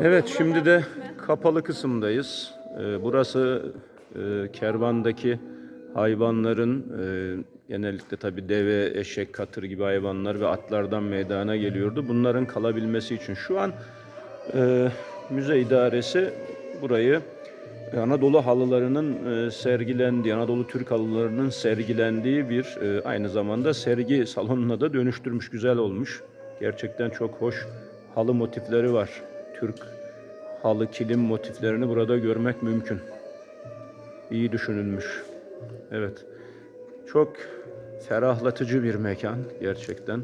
Evet şimdi de kapalı kısımdayız. Ee, Burası e, kervandaki hayvanların e, genellikle tabi deve, eşek, katır gibi hayvanlar ve atlardan meydana geliyordu. Bunların kalabilmesi için şu an e, müze idaresi burayı Anadolu halılarının sergilendiği, Anadolu Türk halılarının sergilendiği bir aynı zamanda sergi salonuna da dönüştürmüş, güzel olmuş. Gerçekten çok hoş halı motifleri var. Türk halı, kilim motiflerini burada görmek mümkün. İyi düşünülmüş. Evet. Çok ferahlatıcı bir mekan gerçekten.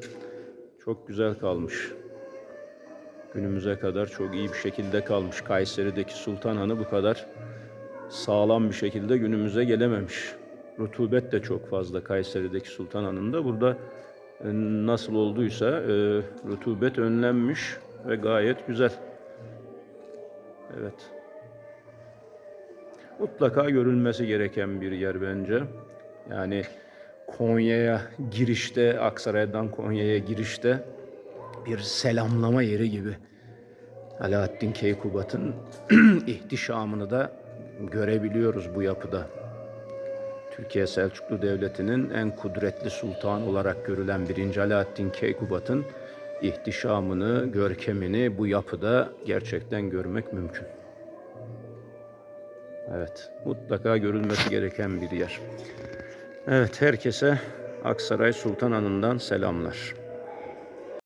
Çok güzel kalmış. Günümüze kadar çok iyi bir şekilde kalmış. Kayseri'deki Sultan Hanı bu kadar sağlam bir şekilde günümüze gelememiş. Rutubet de çok fazla Kayseri'deki Sultan Hanı'nda. Burada nasıl olduysa e, rutubet önlenmiş ve gayet güzel. Evet. Mutlaka görülmesi gereken bir yer bence. Yani Konya'ya girişte, Aksaray'dan Konya'ya girişte bir selamlama yeri gibi. Alaaddin Keykubat'ın ihtişamını da görebiliyoruz bu yapıda. Türkiye Selçuklu Devleti'nin en kudretli sultan olarak görülen 1. Alaaddin Keykubat'ın ihtişamını, görkemini bu yapıda gerçekten görmek mümkün. Evet, mutlaka görülmesi gereken bir yer. Evet, herkese Aksaray Sultan Hanı'ndan selamlar.